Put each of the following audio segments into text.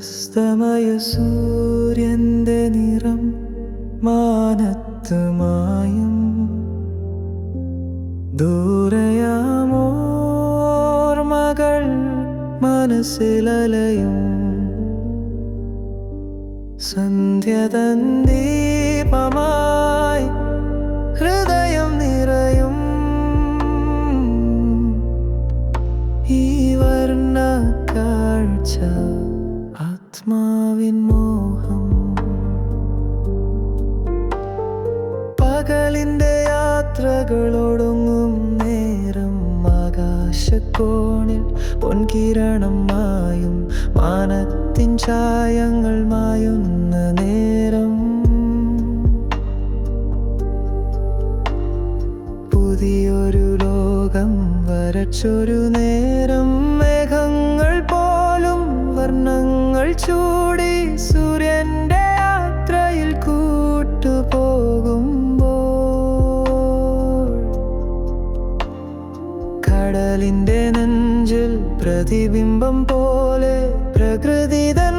അസ്തമയ സൂര്യന്റെ നിറം മാനത്ത് മായും ദൂരയാമോർമകൾ മനസ്സിലലയും. സന്ധ്യതന്ദീപമാ ആത്മാവിൻ മോഹം. പകലിന്റെ യാത്രകളോടൊങ്ങും നേരം ആകാശക്കോണിൽ. പൊൻകിരണം മായും മാനത്തിൻ ചായങ്ങൾ മായുന്ന നേരം. പുതിയൊരു ലോകം വരച്ചൊരു നേരം. വർണങ്ങൾ ചൂടി സൂര്യന്റെ യാത്രയിൽ കൂട്ടുപോകുമ്പോൾ കടലിന്റെ നെഞ്ചിൽ പ്രതിബിംബം പോലെ പ്രകൃതി തൻ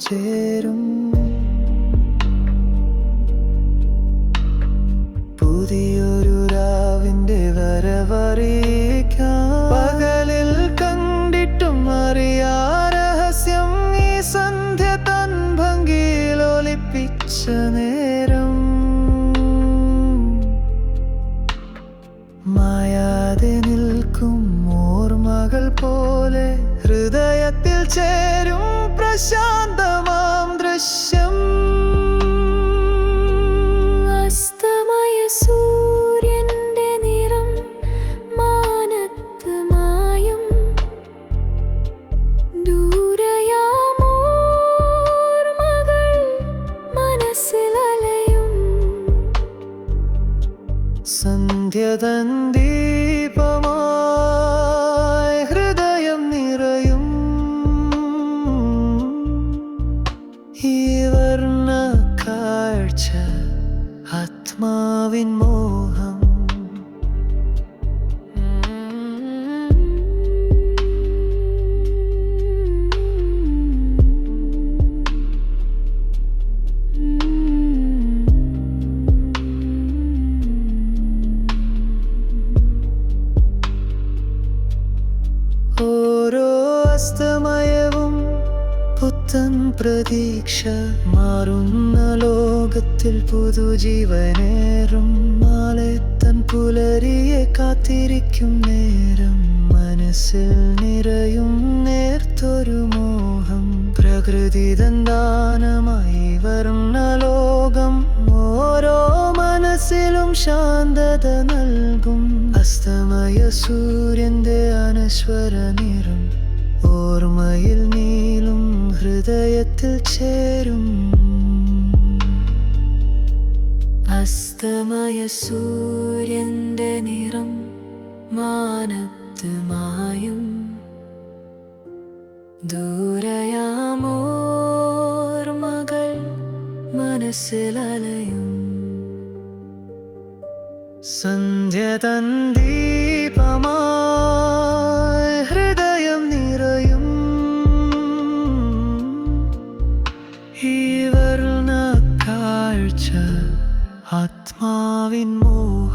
ചേരും. പുതിയൊരു രാവിന്റെ വരവറിയിക്കാം സന്ധ്യതൻ ദീപമായി ഹൃദയം നിറയും. ഈ വർണ കാഴ്ച ആത്മാവിൻ മോഹം പുത്തൻ പ്രതീക്ഷ മാറുന്ന ലോകത്തിൽ പുതുജീവനേറും. നാളെ പുലരിയെ കാത്തിരിക്കും നേരം. മനസ്സിൽ നിറയും നേർത്തൊരു മോഹം. പ്രകൃതി ദന്താനമായി വർണ ലോകം. ഓരോ മനസ്സിലും ശാന്തത നൽകും. അസ്തമയ സൂര്യന്റെ അനശ്വര നിറം. ഓർമ്മയിൽ നീളും ഹൃദയത്തിൽ ചേരും അസ്തമയ സൂര്യന്റെ നിറം മാനത്ത് മായും ദൂരയാമോർമകൾ മനസ്സിലലയും സന്ധ്യതൻ ദീപമായി വർണ കാഴ്ച ആത്മാവിൻ മോഹം